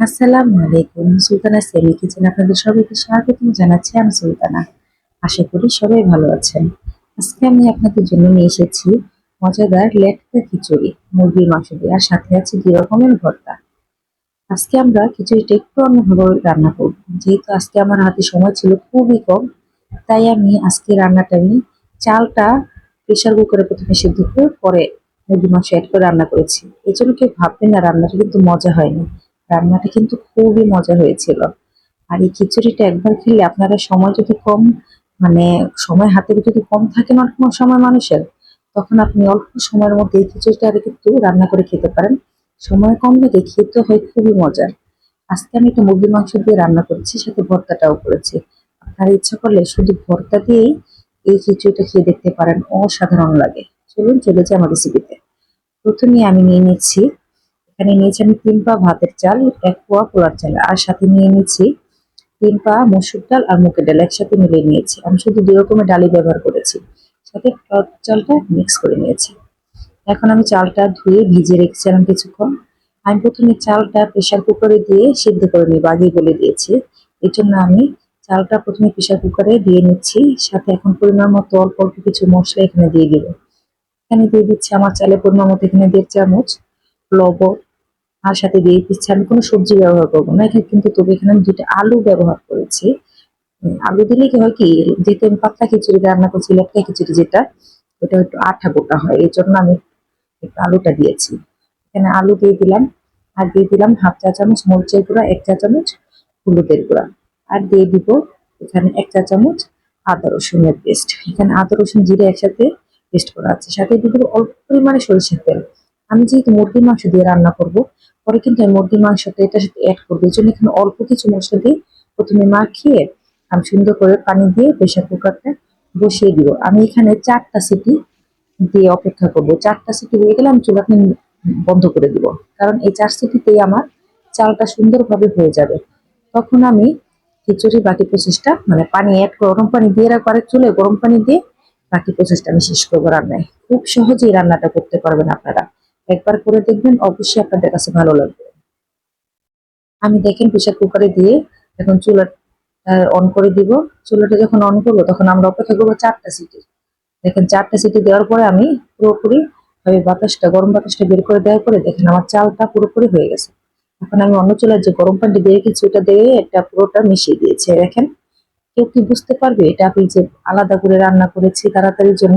আসসালামু আলাইকুম। Sultana semi kitchen আপনাদের সবাইকে স্বাগতম জানাচ্ছি আমি সুলতানা। আশা করি সবাই ভালো আছেন। আজকে আমি আপনাদের জন্য নিয়ে এসেছি মজাদার লেটকা খিচুড়ি। মুরগির মাংস দিয়ে আর সাথে আছে দুই রকমের ভর্তা। আজকে আমরা খিচুড়িটা একটু অন্যভাবে রান্না করব। যেহেতু আজকে আমার হাতে সময় ছিল খুবই কম, তাই আমি আজকে রান্নাটা আমি চালটা প্রেশার কুকারে প্রথমে সিদ্ধ করে পরে মুরগির মাংস অ্যাড করে রান্না করেছি। এই জন্য কেউ ভাববেন না রান্নাটা কিন্তু মজা হয়নি। রান্নাটা কিন্তু খুবই মজা হয়েছিল। আর এই খিচুড়িটা একবার খেলে আপনারা সময় যদি কম মানে সময় হাতে যদি কম থাকে না কোনো সময় মানুষের, তখন আপনি অল্প সময়ের মধ্যে এই খিচুড়িটা আর কিন্তু রান্না করে খেতে পারেন। সময় কম লাগে খেতে হয় খুবই মজার আজকে আমি একটু মুরগির মাংস দিয়ে রান্না করেছি, সাথে ভর্তাটাও করেছি। আপনারা ইচ্ছা করলে শুধু ভর্তা দিয়েই এই খিচুড়িটা খেয়ে দেখতে পারেন, অসাধারণ লাগে। চলুন, চলে যাই আমার রেসিপিতে প্রথমে আমি নিয়ে নিচ্ছি এখানে নিয়েছি আমি তিন পা ভাতের চাল, এক পোয়া পোলার চাল, আর সাথে নিয়ে নিয়েছি তিন পা মসুর ডাল আর মুগের ডাল, একসাথে মিলিয়ে নিয়েছি। আমি শুধু দুই রকমের ডালই ব্যবহার করেছি। সাথে চালটা মিক্স করে নিয়েছি। এখন আমি চালটা ধুয়ে ভিজিয়ে রেখেছিলাম কিছুক্ষণ। আমি প্রথমে চালটা প্রেশার কুকারে দিয়ে সিদ্ধ করে নিই আগে বলে দিয়েছি। এই জন্য আমি চালটা প্রথমে প্রেশার কুকারে দিয়ে নিচ্ছি। সাথে এখন পরিমাণ মতো অল্প অল্প কিছু মশলা এখানে দিয়ে দিব। এখানে দিয়ে দিচ্ছি আমার চালের পরিমাণ মতো এখানে দেড় চামচ লবণ আর সাথে দিয়ে দিচ্ছি। আমি কোনো সবজি ব্যবহার করব না। এখানে কিন্তু তবে এখানে আমি দুটো আলু ব্যবহার করেছি। আলু দিলে কি হয় কি, যেহেতু আমি পাতলা খিচুড়ি রান্না করছি, লটকা খিচুড়ি যেটা, ওটা একটু আঠা গোটা হয়। এই জন্য আমি একটু আলুটা দিয়েছি। এখানে আলু দিয়ে দিলাম। আর দিয়ে দিলাম হাফ চা চামচ মরিচের গুঁড়া, এক চা চামচ হলুদের গুঁড়া। আর দিয়ে দিব এখানে এক চা চামচ আদা রসুনের পেস্ট এখানে আদা রসুন জিরে একসাথে পেস্ট করা আছে। সাথে দিয়ে দেবো অল্প পরিমাণে সরিষার তেল। আমি যেহেতু মুরগির মাংস দিয়ে রান্না করব, পরে কিন্তু আমি মুরগির মাংসটা এটার সাথে অ্যাড করব। এই জন্য এখানে অল্প কিছু মশলা দিয়ে প্রথমে মাখিয়ে আমি সুন্দর করে পানি দিয়ে প্রেশার কুকারটা বসিয়ে দিব। আমি এখানে চারটা সিটি দিয়ে অপেক্ষা করব। চারটা সিটি হয়ে গেলে আমি চুলাটা বন্ধ করে দিব। কারণ এই চার সিটিতেই আমার চালটা সুন্দরভাবে হয়ে যাবে। তখন আমি খিচুড়ি বাকি প্রসেসটা মানে পানি অ্যাড গরম পানি দিয়ে রাখব চুলে গরম পানি দিয়ে বাকি প্রসেসটা আমি শেষ করব রান্নায়। খুব সহজেই রান্নাটা করতে পারবেন আপনারা। একবার করে দেখবেন অবশ্যই আপনাদের কাছে ভালো লাগবে। আমি দেখেন প্রেশার কুকারে দিয়ে এখন চুলাটা অন করে দিব। চুলাটা যখন অন করব, তখন আমরা অপেক্ষা করব চারটা সিটি। দেখেন চারটা সিটি দেওয়ার পরে আমি পুরোপুরি ভাবে বাতাসটা, গরম বাতাসটা বের করে দেওয়ার পরে দেখেন আমার চালটা পুরোপুরি হয়ে গেছে। এখন আমি অন্য চুলার যে গরম পানিটা দিয়ে রেখেছি, ওটা দিয়ে একটা পুরোটা মিশিয়ে দিয়েছি। দেখেন, কেউ কি বুঝতে পারবে? এটা আমি যে আলাদা করে রান্না করেছি তাড়াতাড়ির জন্য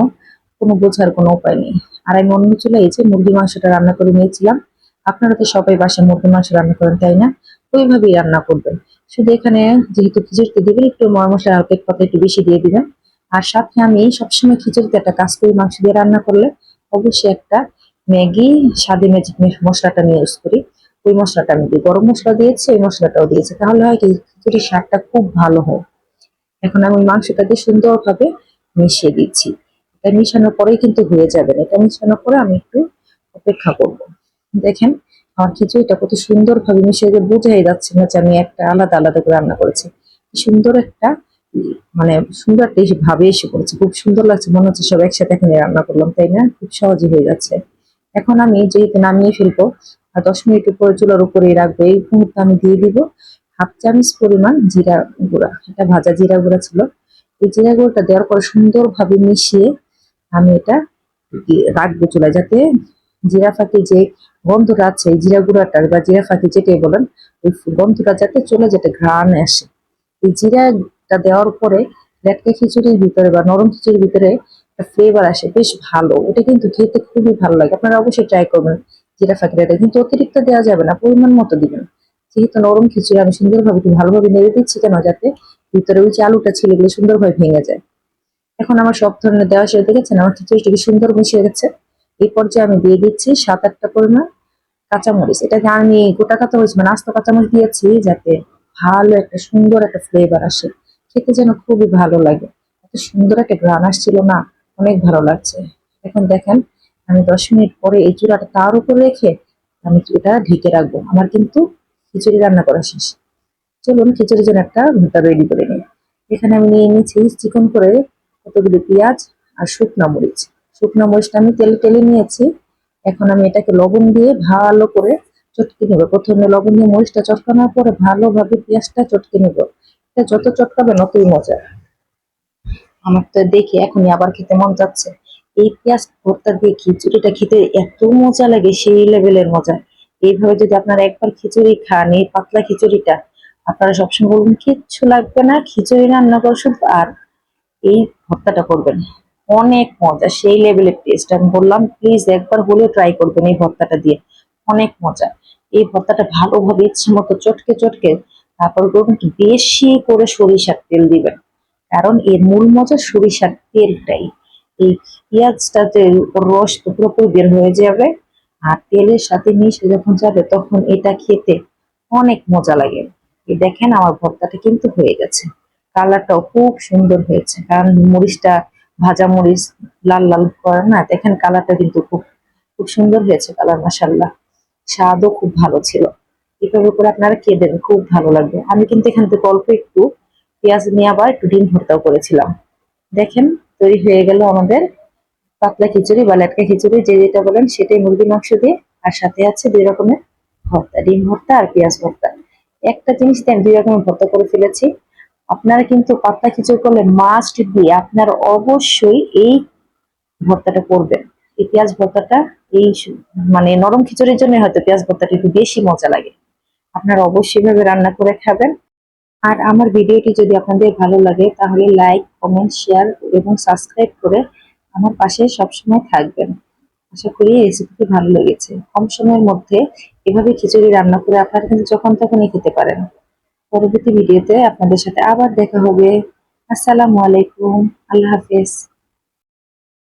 কোনো বোঝার কোনো উপায় নেই। আর আমি অন্য চুলায় যে মুরগির মাংসটা রান্না করে নিয়েছিলাম, আপনারা তো সবাই বাসায় মুরগির মাংস রান্না করেন, তাই না? ওইভাবেই রান্না করবেন। শুধু এখানে যেহেতু খিচুড়িতে দিবেন, একটু ময় মশলা একটু পাতা একটু বেশি দিয়ে দিবেন। আর সাথে আমি সবসময় খিচুড়িতে একটা কাজ করি মাংস দিয়ে রান্না করলে অবশ্যই একটা ম্যাগি, স্বাদে ম্যাজিক মশলাটা আমি ইউজ করি। ওই মশলাটা আমি দিই। গরম মশলা দিয়েছি, ওই মশলাটাও দিয়েছি। তাহলে হয় কি, খিচুড়ির স্বাদটা খুব ভালো হয়। এখন আমি ওই মাংসটা দিয়ে সুন্দরভাবে মিশিয়ে দিচ্ছি। মিশানোর পরেই কিন্তু হয়ে যাবে। না এটা মিশানোর পরে আমি একটু অপেক্ষা করব। দেখেন, আমার খিচুড়িটা কত সুন্দরভাবে মিশিয়ে যে বোঝাই যাচ্ছে না যে আমি একটা আলাদা আলাদা করে রান্না করেছি। সুন্দর একটা মানে সুন্দর একটা ভাবে এসে পড়েছে। খুব সুন্দর লাগছে, মনে হচ্ছে সব একসাথে এখানে রান্না করলাম, তাই না? খুব সহজে হয়ে যাচ্ছে। এখন আমি যেহেতু নামিয়ে ফেলব, আর দশ মিনিট উপরে চুলার উপরে রাখব, এই মুহূর্তে আমি দিয়ে দিব হাফ চামচ পরিমাণ জিরা গুঁড়া। এটা ভাজা জিরা গুঁড়া ছিল। এই জিরা গুঁড়োটা দেওয়ার পর সুন্দরভাবে মিশিয়ে আমি এটা রাখব চুলায় যাতে জিরা ফাঁকি যে গন্ধটা আছে জিরা গুঁড়াটার বা জিরা ফাঁকি যেটাই বলেন, ওই গন্ধটা যাতে চলে যেতে ঘ্রাণ আসে। এই জিরাটা দেওয়ার পরে লেটকা খিচুড়ির ভিতরে বা নরম খিচুড়ির ভিতরে একটা ফ্লেভার আসে, বেশ ভালো। ওটা কিন্তু খেতে খুবই ভালো লাগে। আপনারা অবশ্যই ট্রাই করবেন জিরা ফাঁকিটা কিন্তু অতিরিক্ত দেওয়া যাবে না, পরিমাণ মতো দিবেন। যেহেতু নরম খিচুড়ি, আমি সুন্দরভাবে ভালোভাবে নেড়ে দিচ্ছি কেন? যাতে ভিতরে ওই যে আলুটা সুন্দরভাবে ভেঙে যায়। এখন আমার সব ধরনের দেওয়া সেরে দেখেছেন? আমার খিচুড়িটা কি সুন্দর মিশিয়ে গেছে এই পর্যায়ে আমি দিয়ে দিচ্ছি সাত আটটা পরিমাণ কাঁচামরিচ। এটাকে আমি গোটা কাঁচামরিচ মানে আস্ত কাঁচামরিচ দিয়েছি যাতে ভালো একটা সুন্দর একটা ফ্লেভার আসে। খেতে যেন খুবই ভালো লাগে। এত সুন্দর একটা গ্রান আসছিল না, অনেক ভালো লাগছে। এখন দেখেন, আমি দশ মিনিট পরে এই চূড়াটা তার উপর রেখে আমি এটা ঢেকে রাখব। আমার কিন্তু খিচুড়ি রান্না করা শেষ। চলুন খিচুড়ির জন্য একটা ভুট্টা রেডি করে নিই। এখানে আমি নিয়ে নিয়েছি চিকন করে কতগুলি পেঁয়াজ আর শুকনো মরিচ। শুকনো মরিচটা আমি তেলে টেলে নিয়েছি। এখন আমি এটাকে লবণ দিয়ে ভালো করে চটকে নেবে। প্রথমে লবণ দিয়ে মরিচটা চটকানোর পরে ভালোভাবে পেঁয়াজটা চটকে নেব। এটা যত চটকাবে নতই মজা আমার তো দেখে এখনই আবার খেতে মন যাচ্ছে এই পেঁয়াজ ভর্তা দিয়ে খিচুড়িটা খেতে এত মজা লাগে, সেই লেভেলের মজা। এইভাবে যদি আপনারা একবার খিচুড়ি খান, এই পাতলা খিচুড়িটা, আপনারা সবসময় বলবেন, কিচ্ছু লাগবে না, খিচুড়ি রান্না করে শুধু। আর এই ভর্তাটা করবেন। অনেক মজা। সেই লেভেলের টেস্ট আমি বললাম প্লিজ একবার হলেও ট্রাই করবেন এই ভর্তাটা দিয়ে। অনেক মজা। এই ভর্তাটা ভালোভাবে ইচ্ছে মতো চটকে চটকে তারপর করবেন বেশি করে সরিষার তেল দিবেন। কারণ এর মূল মজা সরিষার তেলটাই। এই পেঁয়াজটাতে রস পুরোপুরি বের হয়ে যাবে আর তেলের সাথে মিশে যখন যাবে তখন এটা খেতে অনেক মজা লাগে। এই দেখেন আমার ভর্তাটা কিন্তু হয়ে গেছে। কালারটাও খুব সুন্দর হয়েছে। কারণ মরিচটা, ভাজা মরিচ, লাল লাল করে না, দেখেন কালারটা কিন্তু খুব খুব সুন্দর হয়েছে কালার মাসাল্লাহ স্বাদও খুব ভালো ছিল। এভাবে করে আপনারা খেয়ে দেবেন, খুব ভালো লাগবে। আমি কিন্তু এখান থেকে অল্প একটু পেঁয়াজ নিয়ে আবার একটু ডিম ভর্তাও করেছিলাম। দেখেন, তৈরি হয়ে গেল আমাদের পাতলা খিচুড়ি বা লেটকা খিচুড়ি, যে যেটা বলেন সেটাই মুরগির মাংস দিয়ে। আর সাথে আছে দুই রকমের ভর্তা, ডিম ভর্তা আর পেঁয়াজ ভর্তা। একটা জিনিস আমি দুই রকমের ভর্তা করে ফেলেছি। আপনারা কিন্তু পাতলা খিচুড়ি করলে মাস্ট দিয়ে আপনারা অবশ্যই এই ভর্তাটা করবেন। এই পেঁয়াজ ভর্তাটা এই মানে নরম খিচুড়ির জন্য হয়তো পেঁয়াজ ভর্তাটা একটু বেশি মজা লাগে। আপনারা অবশ্যই ভাবে রান্না করে খাবেন। আর আমার ভিডিওটি যদি আপনাদের ভালো লাগে, তাহলে লাইক কমেন্ট শেয়ার এবং সাবস্ক্রাইব করে আমার পাশে সবসময় থাকবেন। আশা করি রেসিপিটি ভালো লেগেছে। কম সময়ের মধ্যে এভাবে খিচুড়ি রান্না করে আপনারা কিন্তু যখন তখনই খেতে পারেন। পরবর্তী ভিডিওতে আপনাদের সাথে আবার দেখা হবে। আসসালামু আলাইকুম। আল্লাহ হাফেজ।